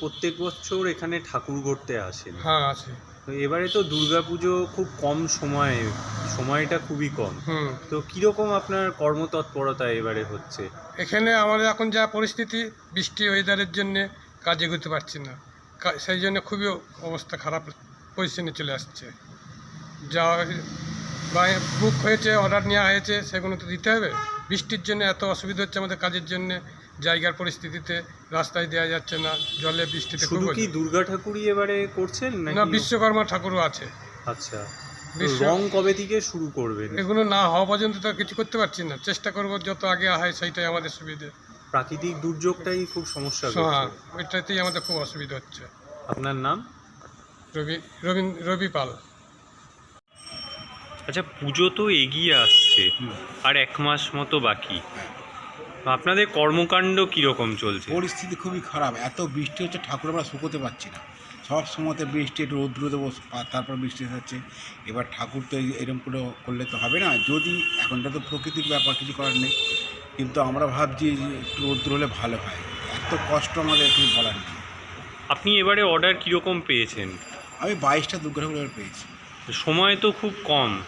প্রত্যেক বছর এখানে ঠাকুর গড়তে আসেন। হ্যাঁ আছে। তো এবারে তো দুর্গাপুজো খুব কম সময়ে সময়টা খুবই কম। হুম। তো কীরকম আপনার কর্মতৎপরতা এবারে হচ্ছে? এখানে আমাদের এখন যা পরিস্থিতি বৃষ্টি ওয়েদারের জন্য কাজ এগোতে পারছি না। সেই জন্য খুবই অবস্থা খারাপ পজিশনে চলে আসছে। যা বুক হয়েছে অর্ডার নেওয়া হয়েছে সেগুলো তো দিতে হবে। বৃষ্টির জন্য এত অসুবিধা হচ্ছে আমাদের কাজের জন্য। জায়গার পরিস্থিতিতে রাস্তায় দেওয়া যাচ্ছে না জলে বৃষ্টিতে শুধু কি দুর্গা ঠাকুরই এবারে করছেন না বিশ্বকর্মা ঠাকুরও আছে। আচ্ছা রং কবে থেকে শুরু করবেন? এগুলো না হওয়া পর্যন্ত তো কিছু করতে পারছি না। চেষ্টা করব যত আগে হয় সেইটাই আমাদের সুবিধে। প্রাকৃতিক দুর্যোগটাই খুব সমস্যা হ্যাঁ ওইটাতেই আমাদের খুব অসুবিধা হচ্ছে। আপনার নাম? রবি রবীন রবি পাল। আচ্ছা পুজো তো এগিয়ে আসছে আর এক মাস মতো বাকি। আপনাদের কর্মকাণ্ড কীরকম চলছে? পরিস্থিতি খুবই খারাপ। এত বৃষ্টি হচ্ছে ঠাকুর আমরা শুকোতে পারছি না। সব সময়তে বৃষ্টি একটু রৌদ্র দেবো তারপর বৃষ্টি হচ্ছে। এবার ঠাকুর তো এরকম করে করলে তো হবে না। যদি এখনটা তো প্রকৃতির ব্যাপার কিছু করার নেই। কিন্তু আমরা ভাবছি যে একটু রৌদ্র হলে ভালো হয়। এত কষ্ট আমাদের একটু বলার নেই। আপনি এবারে অর্ডার কীরকম পেয়েছেন? আমি বাইশটা দুর্গা ঠাকুর পেয়েছি। সময় তো খুব কম।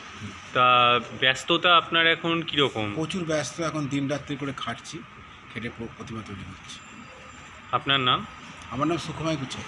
তা ব্যস্ততা আপনার এখন কীরকম? প্রচুর ব্যস্ত এখন দিন রাত্রি করে খাটছি খেটে প্র- প্রতিমা তৈরি করছি। আপনার নাম? আমার নাম সুখময় গুছাই